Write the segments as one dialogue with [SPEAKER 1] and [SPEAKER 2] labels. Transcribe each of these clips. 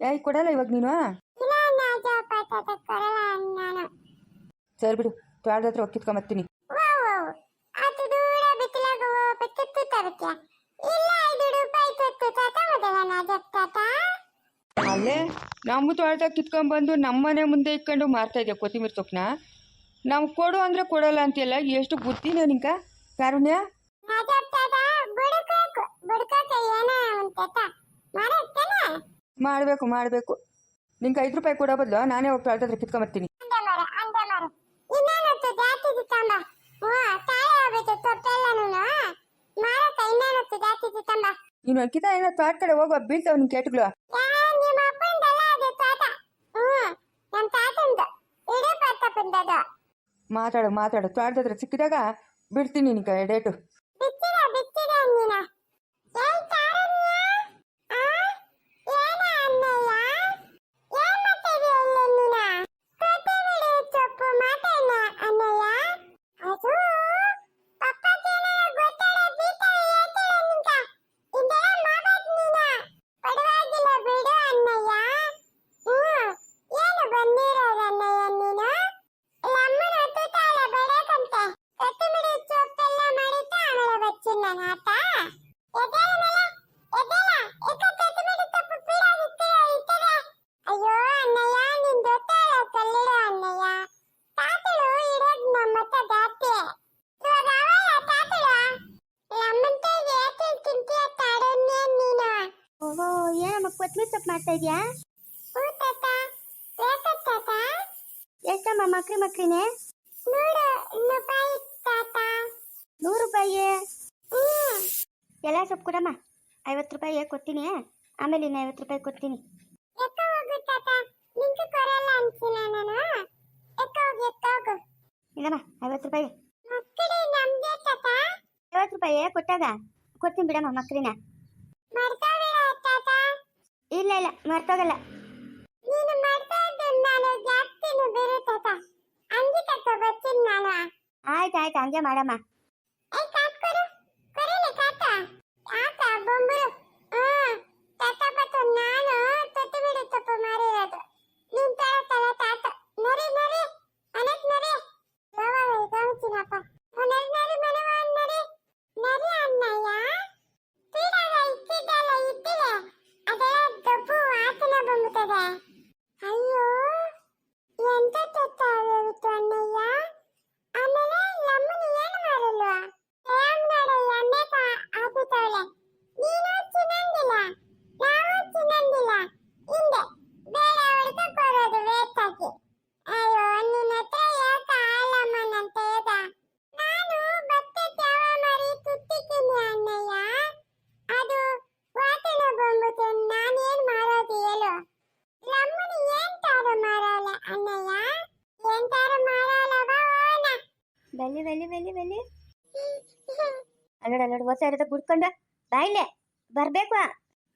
[SPEAKER 1] ಏಯ್ ಕೊಡಲ್ಲ ಇವಾಗ ನೀನು? ಸರಿ ಬಿಡು ತ್ವಾಟದ ಹತ್ರ ಹೋಗಿ ಅಲ್ಲೇ ನಮ್ಮ ತೋಟದಾಗ ಕಿತ್ಕೊಂಡ್ಬಂದು ನಮ್ಮನೆ ಮುಂದೆ ಇಟ್ಕೊಂಡು ಮಾರ್ತಾ ಇದೆಯಾ ಕೊತ್ತಿಮೀರಿ ಸೊಪ್ಪನ್ನ ನಾವು ಕೊಡು ಅಂದ್ರೆ ಕೊಡಲ್ಲ ಅಂತೀಯಲ್ಲ ಎಷ್ಟು ಬುದ್ಧಿನ ನಿಂಕ ಕಾರುಣ್ಯ? ಮಾಡಬೇಕು ಮಾಡಬೇಕು. ನಿಂಗೆ ಐದು ರೂಪಾಯಿ ಕೊಡೋ ಬದಲು ನಾನೇ ಹೋಗಿ ತೋಟದ ಹತ್ರ ಕಿತ್ಕೊಂಬರ್ತೀನಿ. ನೀನು. ಕಿತ ಏನ ತೋಟ ಕಡೆ ಹೋಗುವ ಬೀಳ್ತಾವ ನಿನ್ ಕೇಟ್ಗಳು. ಮಾತಾಡು ಮಾತಾಡು. ತೋಟದ ಹತ್ರ ಸಿಕ್ಕಿದಾಗ ಬಿಡ್ತೀನಿ ನಿಂಗೆ ಡೇಟು
[SPEAKER 2] ಬಿಚ್ಚಿದ ಬಿಚ್ಚಿದ ನೀನ ಏಯ್ ಕಾರಣ್ಯ ಆ ಏನ ಅನ್ನಯ್ಯ ಏನ್ ಮಾಡ್ತಿದ್ಯ ಇಲ್ಲಿ ನೀನ ಕೊತ್ತಂಬರಿ ಸೊಪ್ಪು ಮಾತಾಡ ಅನ್ನಯ್ಯ ಅದು ಪಪ್ಪಕ್ಕೇನ ಗೊತ್ತಾಡ ಬೀತಾಳೆ ಹೇಳ್ತಾಳೆ ನಿಂಕ ಇದೆಲ್ಲ ಮಾಡ್ಬೇಕು ನೀನ ಪರವಾಗಿಲ್ಲ ಬಿಡು ಅನ್ನಯ್ಯ ಹ್ಮ್ ಏನು ಬಂದಿರೋದು ಅನ್ನಯ್ಯ ನೀನು ಲಮ್ಮನ ಹತ್ತುತ್ತಾಳೆ ಬೇಡಕಂತೆ ಕೊತ್ತಂಬರಿ ಸೊಪ್ಪೆಲ್ಲ ಮಾಡಿಟ್ಟು ಆಮೇಲೆ ಬಚ್ಚಿನ ನಾಟ ಎದ್ದೇಳ ಮೇಲೆ ಎದ್ದೇಳ ಏಕ ಕೊತ್ತಂಬರಿ ಸೊಪ್ಪು ಪೀಡಾಗಿತ್ತು ಇತ್ತದೆ ಅಯ್ಯೋ ಅಣ್ಣಯ್ಯ ನಿನ್ ಗೊತ್ತಾಳ ಕಲ್ಲಿಡು ಅಣ್ಣಯ್ಯ ತಾತಳು ಇರೋದು ನಮ್ಮತ್ತ ಜಾಸ್ತಿ ಇವಾಗ ಅವಳ ತಾತಳು ನಮ್ಮಂತೆಗೆ ಏಕೆ ತಿಂತೀಯ ತಾಡನ್ನೇ ನೀನು
[SPEAKER 3] ಓಹೋ ಏನಮ್ಮ ಕೊತ್ತಂಬರಿ ಸೊಪ್ಪು ಮಾಡ್ತಾ ಇದೆಯಾ? ಎಷ್ಟಮ್ಮ ಮಕ್ರಿ ಮಕ್ರಿನೇ ನೂರು ರೂಪಾಯಿ ಎಲ್ಲ ಸೊಪ್ಪು ಕೊಡಮ್ಮ. ಐವತ್ತು ರೂಪಾಯಿ ಕೊಡ್ತೀನಿ. ಆಮೇಲೆ ಇನ್ನು ಐವತ್ತು ರೂಪಾಯಿ ಕೊಡ್ತೀನಿ. ಇಲ್ಲಮ್ಮ ಐವತ್ತು ರೂಪಾಯಿ ಐವತ್ತು ರೂಪಾಯಿ ಕೊಟ್ಟಾಗ ಕೊಡ್ತೀನಿ ಬಿಡಮ್ಮ ಮಕ್ರಿನ ಇಲ್ಲ ಇಲ್ಲ ಮರ್ತೋಗಲ್ಲ.
[SPEAKER 2] ನೀನು ಮಾಡ್ತಾ ಇದ್ದೆ ನಾನು ಜಾಸ್ತಿನೂ ಬೇರೆ ತಾತ ಅಂಗಿ ತಕ್ಕ ಬರ್ತೀನಿ ನಾನು.
[SPEAKER 3] ಆಯ್ತು ಆಯ್ತು ಹಂಗೆ ಮಾಡಮ್ಮ
[SPEAKER 2] ಏ ಕಾತ್ ಕೊಡು ಕೊರಲೆ ಕಾತ ಯಾಕ ಬೊಂಬರು ಹ್ಮ್ ತಾತ ಬತ್ತು ನಾನು ತೊತ್ತು ಬಿಡು ತಪ್ಪು ಮಾರಿರೋದು ನೀನ್ ತರ ತಲ ತಾತ ನರಿ ನರಿ ಅನಕ್ ನರಿ ಯಾವಾಗ ಗಮನಿಸಿನಪ್ಪ ನರಿ ನರಿ ಮನವ ನರಿ ನರಿ ಅಣ್ಣಯ್ಯ ಪೀಡಾಗ ಇಕ್ಕಿದ್ದಲ್ಲ ಇಟ್ಟಿದೆ ಅದೆಲ್ಲ ದಬ್ಬು ವಾಸನೆ ಬಂಗುತ್ತದೆ ಅಯ್ಯೋ ಎಂತ ತೊತ್ತಾವಿತ್ತು ಅಣ್ಣಯ್ಯ ಆಮೇಲೆ ಲಮ್ಮನ ಏನು ಮಾಡಲ್ವಾ ಹೇಮ್ ನೋಡು ಎಣ್ಣೆ ಹಾಕುತ್ತವಳೆ ನೀನು ತಿನ್ನಂಗಿಲ್ಲ ನಾವು ತಿನ್ನಂಗಿಲ್ಲ ಹಿಂದೆ ಬೇರೆ ಹುಡುಗ ಕೊಡೋದು ವೇಸ್ಟ್ ಅಯ್ಯೋ ನಿನ್ನ ಹತ್ರ ಯಾಕ ಆಲಮ್ಮನಂತ ಹೇಳ್ದ ನಾನು ಭತ್ತ ತ್ಯಾವ ಮರಿ ತುತ್ತಿದ್ದೀನಿ ಅಣ್ಣಯ್ಯ ಅದು ವಾತನ ಬಂದ್ಬಿಟ್ಟು ನಾನೇನ್ ಮಾಡೋದು ಹೇಳು ಲಮ್ಮನ ಏನ್ ತಾರ ಮಾರಲ್ಲ ಅಣ್ಣಯ್ಯ ಏನ್ ತಾರ ಮಾರಲ್ಲ ಬಾವನ
[SPEAKER 3] ಬಲ್ಲಿ ಬಲ್ಲಿ ಬಲ್ಲಿ ಬಲ್ಲಿ ಅಲ್ಲೋಡ ಅಲ್ಲೋಡ, ಹೊಸ ಇರೋದ ಗುಡ್ಕೊಂಡ. ಬಾಯಿಲೆ ಬರ್ಬೇಕು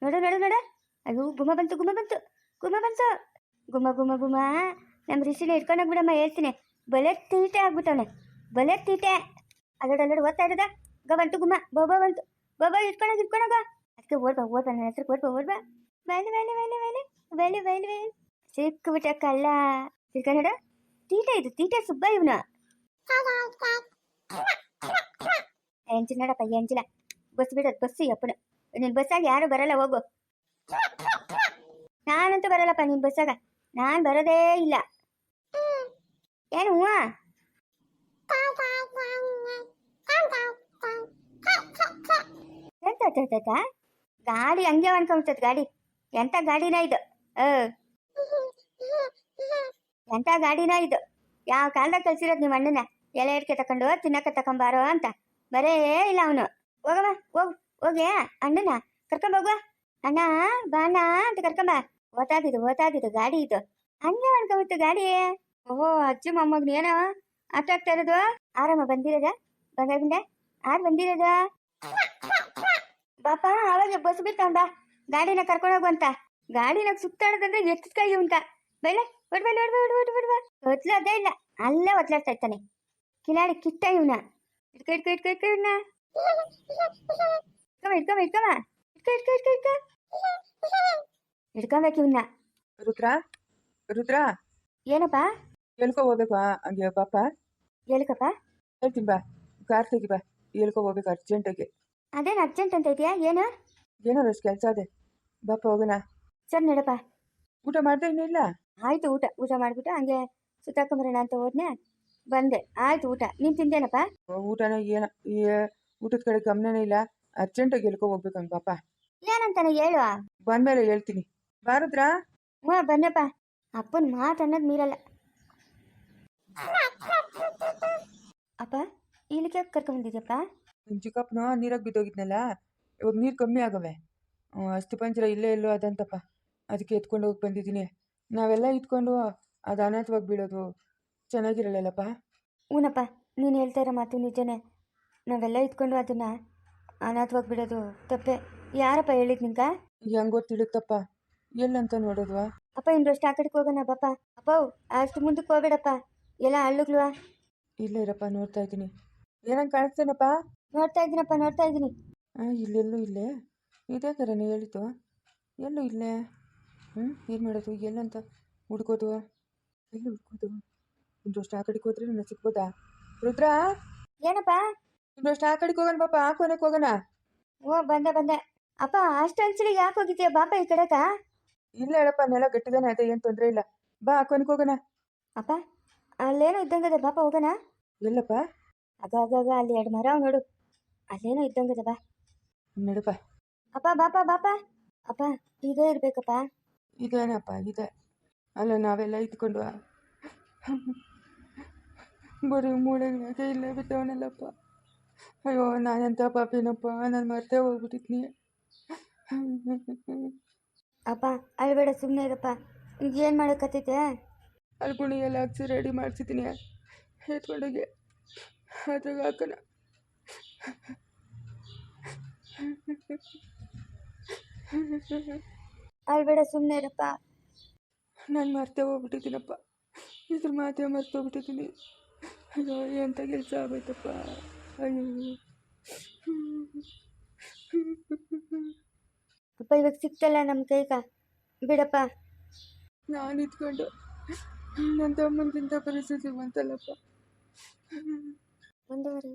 [SPEAKER 3] ನೋಡು ನೋಡು ನೋಡು. ಅಯ್ಯೋ, ಗುಮ್ಮ ಬಂತು ಗುಮ್ಮ ಬಂತು. ಗುಮ್ಮ ಬಂತು. ಗುಮ್ಮ ಗುಮ್ಮ ಗುಮ್ಮ. ನಮ್ಮ ಇಟ್ಕೊಂಡೋಗ್ ಬಿಡಮ್ಮ ಹೇಳ್ತೀನಿ. ಬಲೆ ತೀಟೆ ಆಗ್ಬಿಟ್ಟವನೆ. ಬಲೆ ತೀಟೆ. ಅಲ್ಲೋಡ ಅಲ್ಲೋಡ ಓದ್ತಾ ಇರೋದ ಗ ಬಂತು, ಗುಮ್ಮ. ಬೋಬೋ ಬಂತು. ಬೋಬೋ ಇಟ್ಕೊಂಡೋಗ ಇಟ್ಕೊಂಡೋಗ ಅದಕ್ಕೆ ಓಡ್ಬಾ ಓಡ್ಬಾ, ನನ್ನ ಹೆಸರು ಓಡ್ಬಾ ಓಡ್ಬಾ. ಬೈಲಿ ಬೈಲಿ ಬೈಲಿ ಬೈಲಿ ಬೈಲಿ ಬೈಲಿ ಬೈಲಿ ಸಿಕ್ಕಿಬಿಟ್ಟ ಕಳ್ಳ. ತಿಳ್ಕೊಂಡ ತೀಟೆ ಇದು, ತೀಟೆ ಸುಬ್ಬ ಇವನು. ಎಂಚಿನ ನೋಡಪ್ಪ ಎಂಚಿನ ಬಸ್ ಬಿಡೋದು ಬಸ್ ಅಪ್ಪನ. ನಿನ್ ಬಸ್ಸಾಗ ಯಾರು ಬರಲ್ಲ, ಹೋಗು. ನಾನಂತೂ ಬರಲ್ಲಪ್ಪ ನಿನ್ ಬಸ್ಸಾಗ. ನಾನ್ ಬರೋದೇ ಇಲ್ಲ. ಏನು, ಹೂವ? ಗಾಡಿ ಹಂಗೆ ಅನ್ಕೊಂಬಿಟ್ಟದ ಗಾಡಿ. ಎಂತ ಗಾಡಿನ ಇದು? ಎಂತ ಗಾಡಿನ ಇದು? ಯಾವ ಕಾಲದಾಗ ಕಳ್ಸಿರೋದು ನಿಮ್ಮ ಅಣ್ಣನ? ಎಲೆ ಇಟ್ಕೆ ತಕೊಂಡು ತಿನ್ನಕ ತಕೊಂಬಾರೋ ಅಂತ. ಬರೇ ಇಲ್ಲ ಅವನು. ಹೋಗಮ್ಮ, ಹೋಗ್, ಹೋಗಿ, ಅಣ್ಣನ ಕರ್ಕೊಂಬೋಗುವ ಅಣ್ಣ ಬಾಣ ಅಂತ ಕರ್ಕೊಂಬ ಓತಾದಿದು ಓತಾದಿದ್ದು ಗಾಡಿ ಇದು. ಹಂಗೆ ಮಾಡ್ಕೊಬಿಟ್ಟು ಗಾಡಿ. ಓಹೋ, ಅಜ್ಜಿ ಮೊಮ್ಮಗ್ನ ಏನೋ ಆಟ ಆಗ್ತಾ ಇರೋದು. ಆರಾಮ ಬಂದಿರೋದ? ಬಂಗಾರಗುಂಡೆ ಆರ್ ಬಂದಿರೋದ? ಬಾಪ ಅವಾಗ ಬಸ್ ಬಿಡ್ತಾವ ಬಾ. ಗಾಡಿನ ಕರ್ಕೊಂಡು ಹೋಗುವಂತ ಗಾಡಿನ ಸುತ್ತಾಡೋದಂದ್ರೆ ಎಷ್ಟು ಕೈ ಉಂಟ. ಬೇಡ ಹೊಡ್ಬ ಹೊಡ್ಬ ಹೊಡ್ಬ ಹೊಡ್ಬ ಹೊಡ್ಬ ಒತ್ಲೋದೇ ಇಲ್ಲ. ಅಲ್ಲೇ ಒತ್ಲಾಡ್ತಾ ಇರ್ತಾನೆ. ಕಿಲಾಡಿ ಕಿಟ್ಟ ಇವನ ಇಟ್ಕ ಇಟ್ಕ ಇಟ್ಕ ಇಟ್ಕ ಇವನ್ನ ಇಟ್ಕವ ಇಟ್ಕವ ಇಟ್ಕವ ಇಟ್ಕ ಇಟ್ಕ ಇಟ್ಕ ಇಟ್ಕ ಹಿಡ್ಕೊಬೇಕು ಇವನ್ನ
[SPEAKER 1] ರುದ್ರ ರುದ್ರ
[SPEAKER 3] ಏನಪ್ಪ
[SPEAKER 1] ಎಲ್ಕೊ ಹೋಗ್ಬೇಕು ಹಂಗೆ ಪಾಪ
[SPEAKER 3] ಎಲ್ಕಪ್ಪ
[SPEAKER 1] ಹೇಳ್ತೀನಿ ಬಾ ಕಾರ್ ತೆಗಿ ಬಾ ಎಲ್ಕೊ ಹೋಗ್ಬೇಕು ಅರ್ಜೆಂಟಾಗಿ
[SPEAKER 3] ಅದೇನು ಅರ್ಜೆಂಟ್ ಅಂತ ಇದೆಯಾ ಏನು
[SPEAKER 1] ಏನೋ ಅಷ್ಟು ಕೆಲಸ ಅದೇ ಬಾಪ ಹೋಗೋಣ
[SPEAKER 3] ಸರ್ ನಡಪ್ಪ
[SPEAKER 1] ಊಟ ಮಾಡ್ದೆ ಇನ್ನೂ ಇಲ್ಲ
[SPEAKER 3] ಆಯ್ತು ಊಟ ಊಟ ಮಾಡಿಬಿಟ್ಟು ಹಂಗೆ ಸುತ್ತಾಕೊಂಬರೋಣ ಅಂತ ಹೋದ್ನೆ ಬಂದೆ. ಆಯ್ತು ಊಟ. ನೀನು ತಿಂದೇನಪ್ಪ?
[SPEAKER 1] ಊಟನೋ ಏನ ಊಟದ ಕಡೆ ಗಮನನೇ ಇಲ್ಲ. ಅರ್ಜೆಂಟಾಗಿ ಎಲ್ಕೊ ಹೋಗ್ಬೇಕಂಗ ಹಂಗೆ ಪಾಪ.
[SPEAKER 3] ಏನಂತಾನೆ ಹೇಳು
[SPEAKER 1] ಬಂದ್ಮೇಲೆ ಹೇಳ್ತೀನಿ. ಬಾರದ್ರ?
[SPEAKER 3] ಹ್ಞೂ ಬನ್ನಪ್ಪ ಅಪ್ಪನ ಮಾತು ಅನ್ನೋದು ಮೀರಲ್ಲ. ಅಪ್ಪ ಇಲ್ಲಿಗೆ ಕರ್ಕೊಂಬಂದಿದ್ಯಪ್ಪ
[SPEAKER 1] ನಿಮ್ಮ ಚಿಕ್ಕಪ್ಪನ ನೀರಾಗಿ ಬಿದ್ದೋಗಿದ್ನಲ್ಲ? ಇವಾಗ ನೀರು ಕಮ್ಮಿ ಆಗವೆ. ಅಸ್ಥಿ ಪಂಜರ ಇಲ್ಲೇ ಎಲ್ಲೋ ಅದಂತಪ್ಪ. ಅದಕ್ಕೆ ಎತ್ಕೊಂಡು ಹೋಗಿ ಬಂದಿದ್ದೀನಿ. ನಾವೆಲ್ಲ ಇಟ್ಕೊಂಡು ಅದು ಅನಾಥವಾಗಿ ಬೀಳೋದು. ಚೆನ್ನಾಗಿರಲ್ಲಲ್ಲಪ್ಪ
[SPEAKER 3] ಊನಪ್ಪ ನೀನು ಹೇಳ್ತಾ ಇರೋ ಮಾತು ನಿಜನೇ. ನಾವೆಲ್ಲ ಇದ್ಕೊಂಡು ಅದನ್ನು ಅನಾಥವಾಗಿ ಬಿಡೋದು ತಪ್ಪೆ. ಯಾರಪ್ಪ ಹೇಳಿದ್ ನಿಂಕ
[SPEAKER 1] ಹೆಂಗೋ ತಿಳಿತಪ್ಪ. ಎಲ್ಲಂತ ನೋಡೋದು
[SPEAKER 3] ಅಪ್ಪ ಇನ್ನಷ್ಟು ಆ ಕಡೆಗೆ ಹೋಗೋಣ ಬಾಪ. ಅಪ್ಪ ಅಷ್ಟು ಮುಂದಕ್ಕೆ ಹೋಗ್ಬೇಡಪ್ಪ. ಎಲ್ಲ ಹಳ್ಳುಗ್ಳುವ
[SPEAKER 1] ಇಲ್ಲ ಇರಪ್ಪ ನೋಡ್ತಾ ಇದ್ದೀನಿ. ಏನಂಗೆ ಕಾಣಿಸ್ತೇನಪ್ಪ?
[SPEAKER 3] ನೋಡ್ತಾ ಇದ್ದೀನಪ್ಪ ನೋಡ್ತಾ ಇದ್ದೀನಿ.
[SPEAKER 1] ಹಾಂ ಇಲ್ಲೆಲ್ಲೂ ಇಲ್ಲೇ? ಇದೇ ಥರನೇ ಹೇಳಿದ್ದು. ಎಲ್ಲೂ ಇಲ್ಲೇ? ಹ್ಞೂ ಏನು ಮಾಡೋದು? ಎಲ್ಲಂತ ಹುಡ್ಕೋದು? ಎಲ್ಲಿ ಹುಡ್ಕೋದು? ಇನ್ನಷ್ಟು ಆ ಕಡೆಗೆ ಹೋದ್ರೆ ನನ್ನ ಸಿಕ್ಬೋದಾ ರುದ್ರ?
[SPEAKER 3] ಏನಪ್ಪ?
[SPEAKER 1] ಇನ್ನಷ್ಟು ಆ ಕಡೆಗೆ ಹೋಗೋಣ ಪಾಪ ಆ ಕೊನೆಗೆ ಹೋಗೋಣ.
[SPEAKER 3] ಓ ಬಂದೆ ಬಂದೆ. ಅಪ್ಪ ಅಷ್ಟು ಅನ್ಸಲಿ ಯಾಕೆ ಹೋಗಿದ್ಯಾ? ಬಾಪ ಈ ಕಡೆಕ
[SPEAKER 1] ಇಲ್ಲ ಹೇಳಪ್ಪ ನೆಲ ಗಟ್ಟಿದಾನೆ ಅದೇ ಏನು ತೊಂದರೆ ಇಲ್ಲ. ಬಾ ಆ ಕೊನೆಗೆ ಹೋಗೋಣ.
[SPEAKER 3] ಅಪ್ಪ ಅಲ್ಲೇನೋ ಇದ್ದಂಗದೆ ಬಾಪ ಹೋಗೋಣ?
[SPEAKER 1] ಇಲ್ಲಪ್ಪ.
[SPEAKER 3] ಅದ ಆಗ ಅಲ್ಲಿ ಎರಡು ಮರ ಅವ್ ನೋಡು. ಅಲ್ಲೇನೋ ಇದ್ದಂಗದ ಬಾ.
[SPEAKER 1] ನಡಪ್ಪ
[SPEAKER 3] ಅಪ್ಪ ಬಾಪ ಬಾಪ. ಅಪ್ಪ ಇದೇ ಇರ್ಬೇಕಪ್ಪ.
[SPEAKER 1] ಇದೇನಪ್ಪ ಇದೆ. ಅಲ್ಲ ನಾವೆಲ್ಲ ಇದ್ಕೊಂಡು ಬರೀ ಮೂಳೆಗೆ ಇಲ್ಲೇ ಬಿದ್ದವನಲ್ಲಪ್ಪ. ಅಯ್ಯೋ ನಾನೆಂಥ ಪಾಪಿನಪ್ಪ ನಾನು ಮರ್ತೇ ಹೋಗ್ಬಿಟ್ಟಿದ್ನಿ.
[SPEAKER 3] ಅಪ್ಪ ಅಳ್ಬೇಡ ಸುಮ್ಮನೆ ಇರಪ್ಪ. ಏನು ಮಾಡೋಕತ್ತೈತೆ
[SPEAKER 1] ಅಲ್ಲಿ ಗುಣಿ ಎಲ್ಲ ಹಾಕ್ಸಿ ರೆಡಿ ಮಾಡ್ಸಿದ್ದೀನಿ. ಎತ್ಕೊಂಡೋಗಿ ಅದ್ರಾಗ ಹಾಕೋಣ.
[SPEAKER 3] ಅಳ್ಬೇಡ ಸುಮ್ಮನೆ ಇರಪ್ಪ.
[SPEAKER 1] ನಾನು ಮರ್ತೇ ಹೋಗ್ಬಿಟ್ಟಿದ್ದೀನಪ್ಪ. ಇದ್ರ ಮಾತೇ ಮರ್ತು ಹೋಗ್ಬಿಟ್ಟಿದ್ದೀನಿ ಅಯ್ಯೋ ಎಂಥ ಕೆಲಸ ಆಗೋಯ್ತಪ್ಪ ಅಯ್ಯೋ
[SPEAKER 3] ಅಪ್ಪ ಇವಾಗ ಸಿಕ್ತಲ್ಲ ನಮ್ಮ ಕೈಗ ಬಿಡಪ್ಪ
[SPEAKER 1] ನಾನು ಇದ್ಕೊಂಡು ನನ್ನ ತಮ್ಮನಿಗಿಂತ ಪರಿಸ್ಥಿತಿ ಬಂತಲ್ಲಪ್ಪ
[SPEAKER 3] ಒಂದೂವರೆ